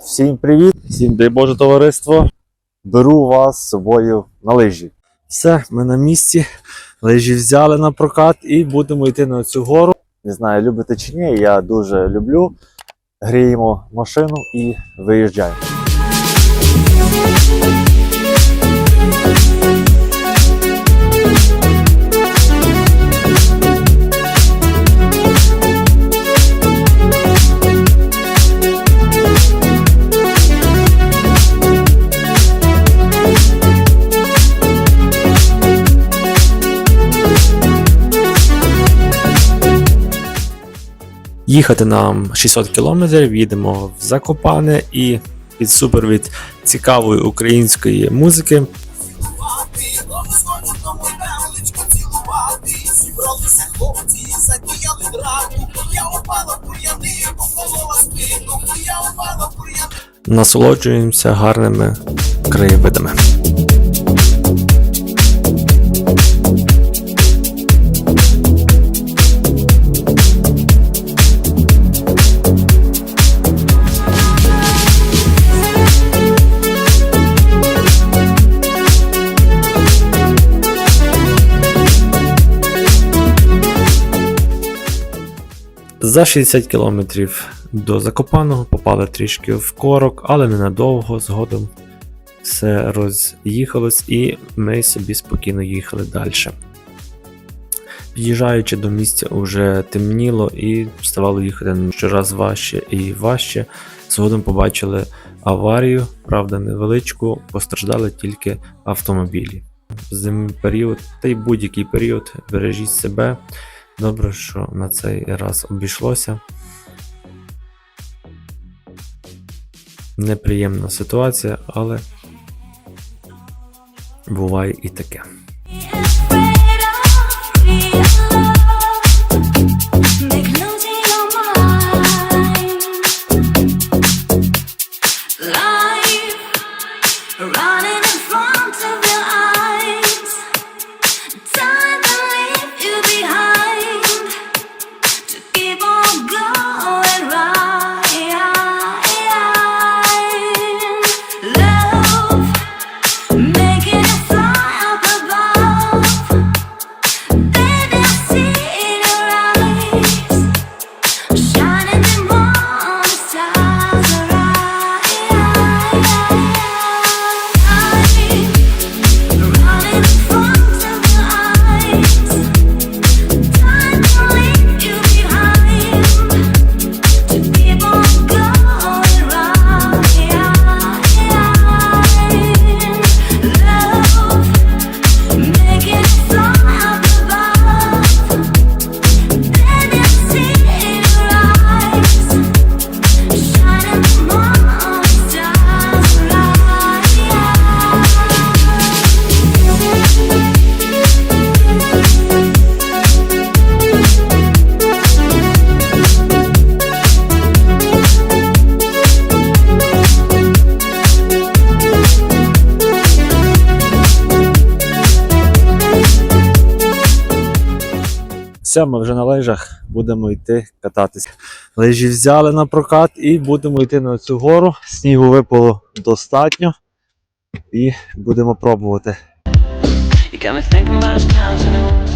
Всім привіт, всім дай Боже товариство. Беру вас з собою на лижі. Все, ми на місці. Лижі взяли на прокат і будемо йти на цю гору. Не знаю, любите чи ні, я дуже люблю. Гріємо машину і виїжджаємо. Їхати нам 600 кілометрів, їдемо в Закопане і під супровід цікавої української музики Зібралися хлопці, задіяли драку. Я опала бур'яни. насолоджуємося гарними краєвидами. За 60 кілометрів до Закопаного попали трішки в корок, але ненадовго згодом все роз'їхалось і ми собі спокійно їхали далі. Під'їжджаючи до місця, вже темніло і ставало їхати щораз важче і важче. Згодом побачили аварію, правда, невеличку, постраждали тільки автомобілі. Зимний період та й будь-який період бережіть себе. Добре, що на цей раз обійшлося. Неприємна ситуація, але буває і таке. go. Все, ми вже на лижах будемо йти кататися. Лижі взяли на прокат і будемо йти на цю гору. Снігу випало достатньо. І будемо пробувати. You got me thinking about times when it was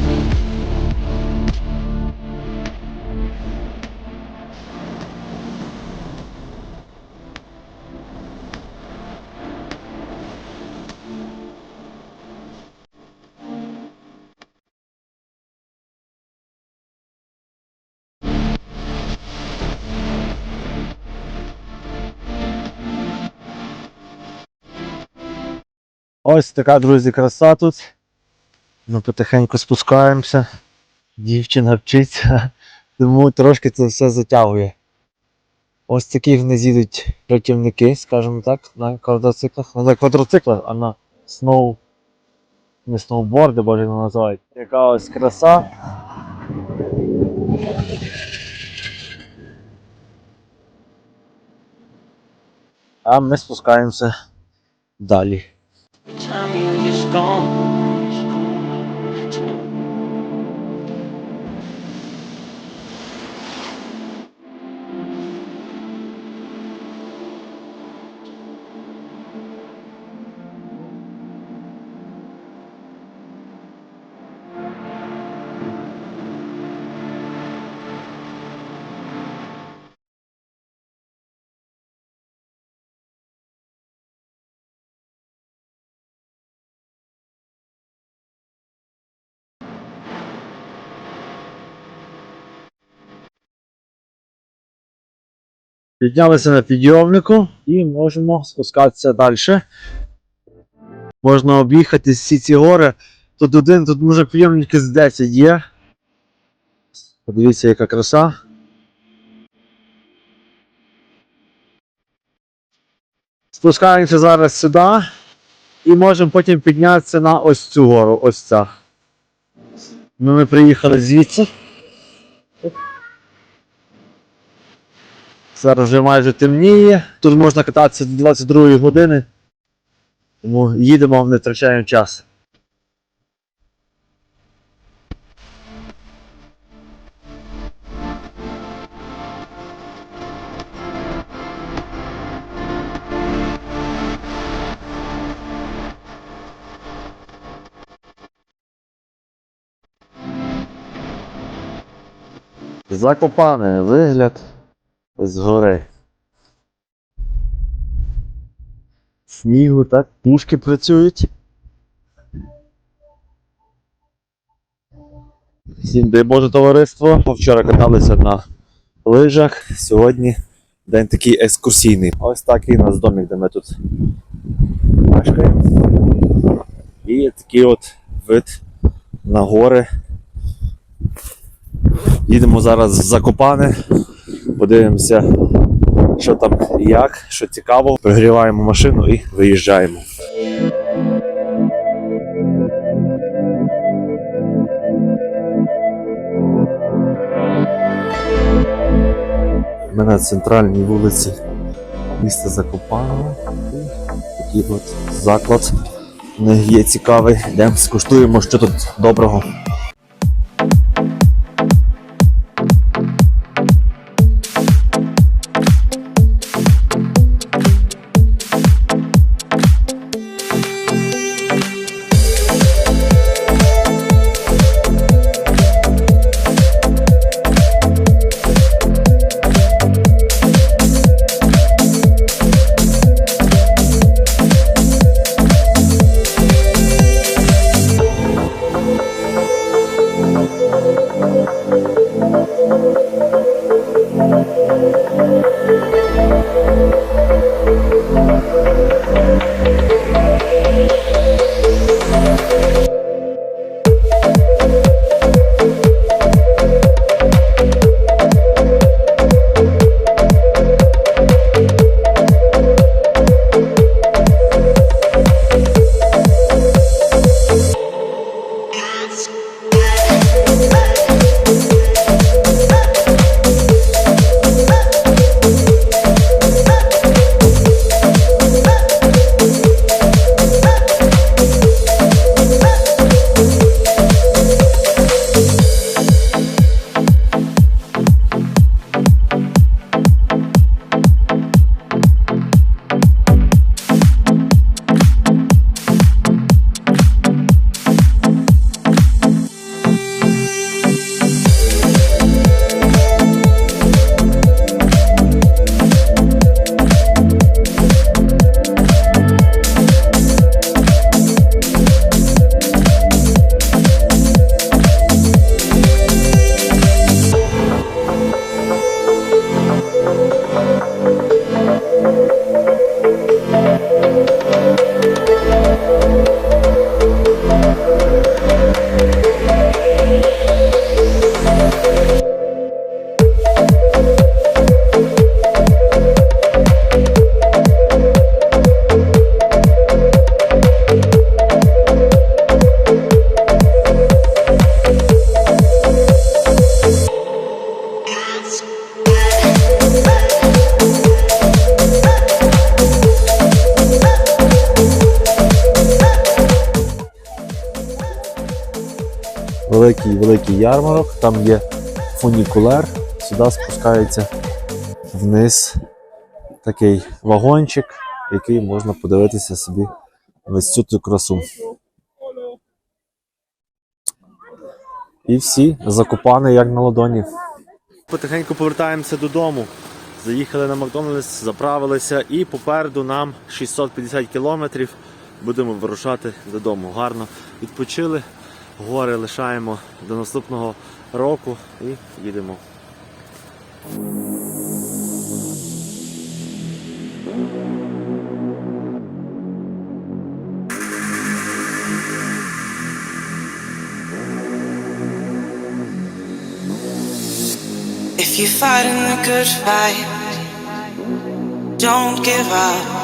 Ось така, друзі, краса тут. Ми потихеньку спускаємося. Дівчина вчиться, тому трошки це все затягує. Ось такі вниз їдуть рятівники, скажімо так, на квадроциклах. Ну, не квадроциклах, а на сноу. Не сноуборди, боже його називають. Яка ось краса. А ми спускаємося далі. Time you just gone. Піднялися на підйомнику і можемо спускатися далі. Можна об'їхати всі ці гори. Тут один, тут може підйомники з 10 є. Подивіться, яка краса. Спускаємося зараз сюди і можемо потім піднятися на ось цю гору, ось ця. Ну, ми приїхали звідси. Зараз вже майже темніє. Тут можна кататися до 22 години. Тому їдемо, не втрачаємо час. Закопане вигляд з гори. Снігу, так, пушки працюють. Всім дай Боже товариство. Вчора каталися на лижах. Сьогодні день такий екскурсійний. Ось такий у нас домик, де ми тут мешкаємо. І такий от вид на гори. Їдемо зараз в Закопане, подивимося, що там і як, що цікаво. Пригріваємо машину і виїжджаємо. Ми на центральній вулиці міста Закопаного. Такий от заклад є цікавий. Йдемо скуштуємо, що тут доброго. Великий великий ярмарок, там є фунікулер, сюди спускається вниз такий вагончик, який можна подивитися собі весь цю красу. І всі закопані як на ладоні. Потихеньку повертаємося додому. Заїхали на Макдональдс, заправилися і попереду нам 650 кілометрів. Будемо вирушати додому. Гарно відпочили, гори лишаємо до наступного року і їдемо. If you're fighting the good fight, don't give up.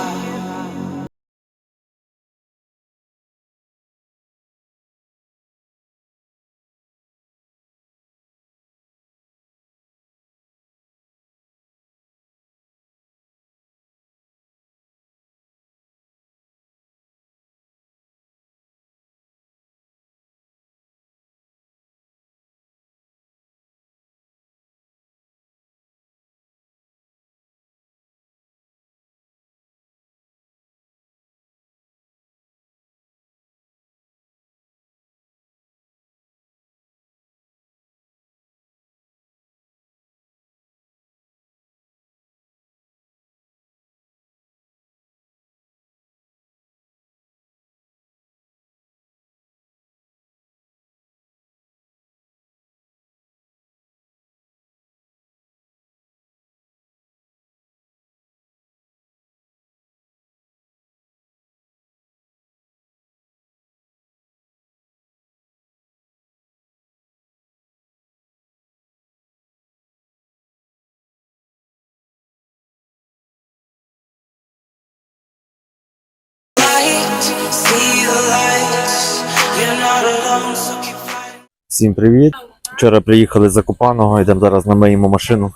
Всім привіт! Вчора приїхали з Закопаного, йдемо зараз намиємо машину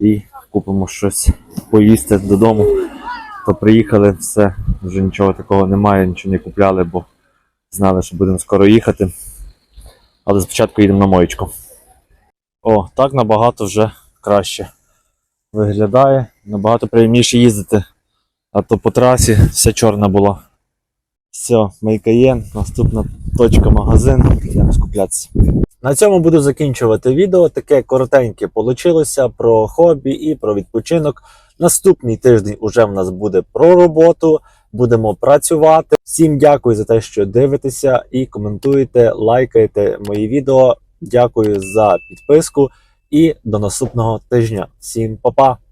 і купимо щось поїсти додому. То приїхали, все, вже нічого такого немає, нічого не купляли, бо знали, що будемо скоро їхати. Але спочатку їдемо на моєчку. О, так набагато вже краще виглядає, набагато приємніше їздити. А то по трасі вся чорна була. Все, Мейкаєн, наступна точка магазин, йдемо скуплятися. На цьому буду закінчувати відео. Таке коротеньке получилося про хобі і про відпочинок. Наступний тиждень уже в нас буде про роботу. Будемо працювати. Всім дякую за те, що дивитеся і коментуєте, лайкаєте мої відео. Дякую за підписку і до наступного тижня. Всім па-па!